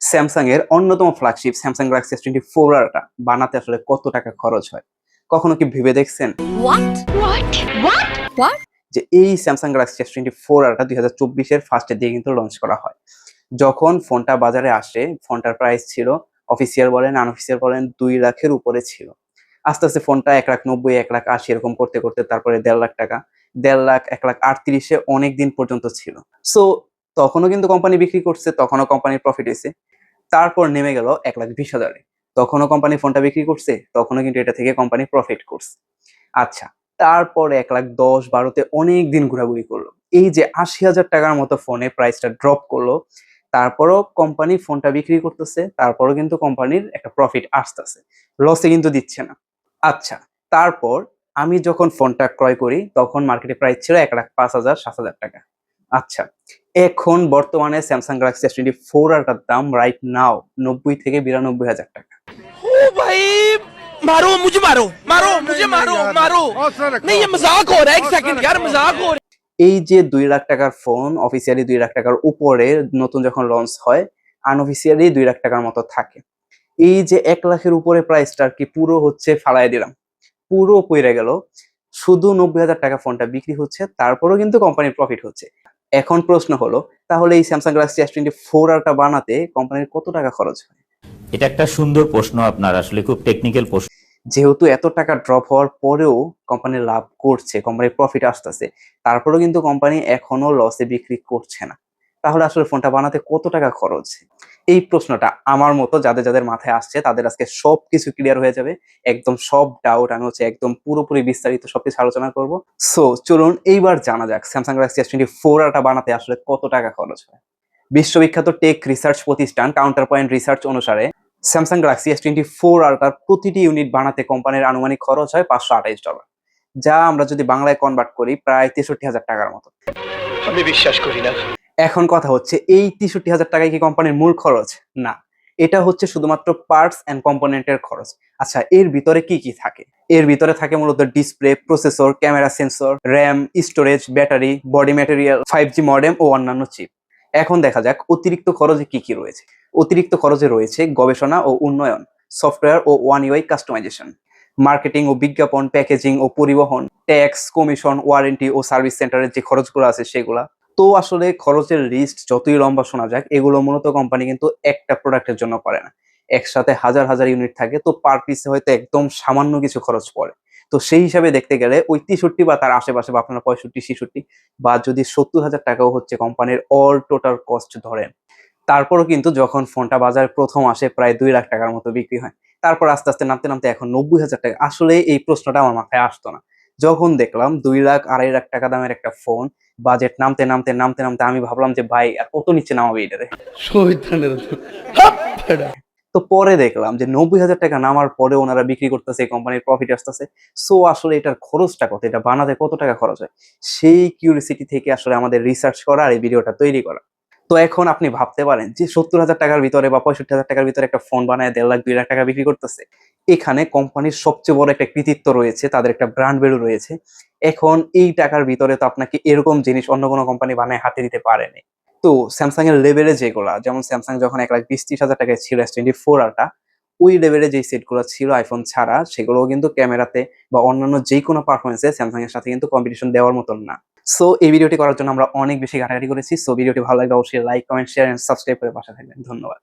Samsung এর অন্যতম flagship Samsung Galaxy S twenty four Ultra বানাতে আসলে কত টাকা খরচ হয়? কখনো কি ভেবে দেখছেন? যে এই Samsung Galaxy S twenty four Ultra দুই হাজার চব্বিশের ফার্স্টের দিকে কিন্তু লঞ্চ করা হয়। যখন ফোনটা বাজারে আসে ফোনটার প্রাইস ছিল অফিসিয়াল বলেন আনঅফিসিয়াল বলেন দুই লাখের উপরে ছিল। আস্তে আস্তে ফোনটা এক লাখ নব্বই এক লাখ আশি এরকম করতে করতে তারপরে দেড় লাখ টাকা দেড় লাখ এক লাখ আটত্রিশে অনেক দিন পর্যন্ত ছিল। সো তখনও কিন্তু কোম্পানি বিক্রি করছে তখনও কোম্পানির প্রফিট হয়েছে। তারপর নেমে গেল এক লাখ বিশ হাজারে। তখনও কোম্পানি ফোনটা বিক্রি করছে, তখনও কিন্তু এটা থেকে কোম্পানি প্রফিট করছে। আচ্ছা তারপর এক লাখ দশ বারোতে অনেক দিন ঘোরাঘুরি করল। এই যে আশি হাজার টাকার মতো ফোনে প্রাইসটা ড্রপ করল, তারপরও কোম্পানি ফোনটা বিক্রি করতেছে, তারপরও কিন্তু কোম্পানির একটা প্রফিট আসতেছে। লসে কিন্তু দিচ্ছে না। আচ্ছা তারপর আমি যখন ফোনটা ক্রয় করি, তখন মার্কেটে প্রাইস ছিল এক লাখ পাঁচ হাজার সাত হাজার টাকা। আচ্ছা এখন বর্তমানে Samsung Galaxy S twenty four আরটার দাম রাইট নাও নব্বই থেকে বিরানব্বই হাজার টাকা ओ भाई मारो मुझे मारो मारो मुझे मारो मारो नहीं ये मजाक हो रहा है एक सेकंड यार मजाक हो रहा है এই যে দুই লাখ টাকার ফোন অফিসিয়ালি দুই লাখ টাকার উপরে নতুন যখন লঞ্চ হয় আনঅফিসিয়ালি দুই লাখ টাকার মতো থাকে এই যে এক লাখের উপরে প্রাইসটা আর কি পুরো হচ্ছে ফালাই দিলাম পুরো পইরে গেল শুধু নব্বই হাজার টাকা ফোনটা বিক্রি হচ্ছে তারপরেও কিন্তু কোম্পানির প্রফিট হচ্ছে এখন প্রশ্ন হলো তাহলে এই Samsung Galaxy S twenty four Ultra বানাতে কোম্পানির কত টাকা খরচ হয়? এটা একটা সুন্দর প্রশ্ন আপনার আসলে খুব টেকনিক্যাল প্রশ্ন। যেহেতু এত টাকা ড্রপ হওয়ার পরেও কোম্পানি লাভ করছে কোম্পানির প্রফিট আসতেছে তারপরেও কিন্তু কোম্পানি এখনও লসে বিক্রি করছে না। তাহলে আসলে ফোনটা বানাতে কত টাকা খরচ? এই প্রশ্নটা আমার মতো যাদের যাদের মাথায় আসছে, তাদের আজকে সব কিছু ক্লিয়ার হয়ে যাবে। একদম সব ডাউট আমি হচ্ছে একদম পুরোপুরি বিস্তারিত সবকিছু আলোচনা করব। সো চলুন এইবার জানা যাক Samsung Galaxy S twenty four Ultra বানাতে আসলে কত টাকা খরচ হয়? বিশ্ববিখ্যাত টেক রিসার্চ প্রতিষ্ঠান কাউন্টার পয়েন্ট রিসার্চ অনুসারে Samsung Galaxy S twenty four আলটার প্রতিটি ইউনিট বানাতে কোম্পানির আনুমানিক খরচ হয় পাঁচশো আঠাইশ ডলার যা আমরা যদি বাংলায় কনভার্ট করি, প্রায় তেষট্টি হাজার টাকার মতো। আমি বিশ্বাস করি না। এখন কথা হচ্ছে এই তেষট্টি হাজার টাকায় কি কোম্পানির মূল খরচ? না। এটা হচ্ছে শুধুমাত্র পার্টস অ্যান্ড কম্পোনেন্টের খরচ। আচ্ছা এর ভিতরে কি কি থাকে? এর ভিতরে থাকে মূলত display processor camera sensor RAM storage battery body material five G modem ও অন্যান্য চিপ এখন দেখা যাক অতিরিক্ত খরচে কি কি রয়েছে। অতিরিক্ত খরচে রয়েছে গবেষণা ও উন্নয়ন সফটওয়্যার ও ওয়ান ইউআই কাস্টমাইজেশন মার্কেটিং ও বিজ্ঞাপন প্যাকেজিং ও পরিবহন ট্যাক্স কমিশন ওয়ারেন্টি ও সার্ভিস সেন্টারের যে খরচগুলো আছে সেগুলা। তো আসলে খরচের লিস্ট যতই লম্বা শোনা যাক, এগুলো মূলত কোম্পানি কিন্তু একটা প্রোডাক্টের জন্য করে না। একসাথে হাজার হাজার ইউনিট থাকে, তো পার পিসে হয়তো একদম সামান্য কিছু খরচ পড়ে। তো সেই হিসাবে দেখতে গেলে ওই তেষট্টি বা তার আশেপাশে বা আপনার পঁয়ষট্টি, ছেষট্টি বা যদি সত্তর হাজার টাকাও হচ্ছে কোম্পানির অল টোটাল কস্ট ধরেন। তারপরও কিন্তু যখন ফোনটা বাজারে প্রথম আসে প্রায় দুই লাখ টাকার মতো বিক্রি হয়, তারপর আস্তে আস্তে নামতে নামতে এখন নব্বই হাজার টাকা। আসলে এই প্রশ্নটা আমার মাথায় আসতো না। যখন দেখলাম দুই লাখ আড়াই লাখ টাকা দামের একটা ফোন বাজেট নামতে নামতে নামতে নামতে আমি ভাবলাম যে ভাই আর কত নিচে নামাবে এটারে তো পরে দেখলাম যে নব্বই হাজার টাকা নামার পরে ওনারা বিক্রি করতেছে কোম্পানির প্রফিট আসতেছে। সো আসলে এটার খরচটা কত? এটা বানাতে কত টাকা খরচ হয়? সেই কিউরিসিটি থেকে আসলে আমাদের রিসার্চ করা আর এই ভিডিওটা তৈরি করা। তো এখন আপনি ভাবতে পারেন যে সত্তর হাজার টাকার ভিতরে বা পঁয়ষট্টি হাজার টাকার ভিতরে একটা ফোন বানায় দেড় লাখ দুই লাখ টাকা বিক্রি করতেছে। এখানে কোম্পানির সবচেয়ে বড় একটা কৃতিত্ব রয়েছে, তাদের একটা ব্র্যান্ড ভ্যালু রয়েছে। এখন এই টাকার ভিতরে তো আপনাকে এরকম জিনিস অন্য কোনো কোম্পানি বানায় হাতে দিতে পারেনি। তো স্যামসাং এর লেভেলে যেগুলা, যেমন স্যামসাং যখন এক লাখ বিশ ত্রিশ হাজার টাকায় ছিল এস টোয়েন্টি ফোর আরটা ওই লেভেলে যেই সেটগুলো ছিল আইফোন ছাড়া, সেগুলোও কিন্তু ক্যামেরাতে বা অন্যান্য যে কোনো পারফরমেন্সে স্যামসাং এর সাথে কিন্তু কম্পিটিশন দেওয়ার মতন না। সো এই ভিডিওটি করার জন্য আমরা অনেক বেশি ঘাটাঘাটি করেছি। সো ভিডিওটি ভালো লাগলে অবশ্যই like comment share and subscribe করে পাশে থাকবেন। ধন্যবাদ।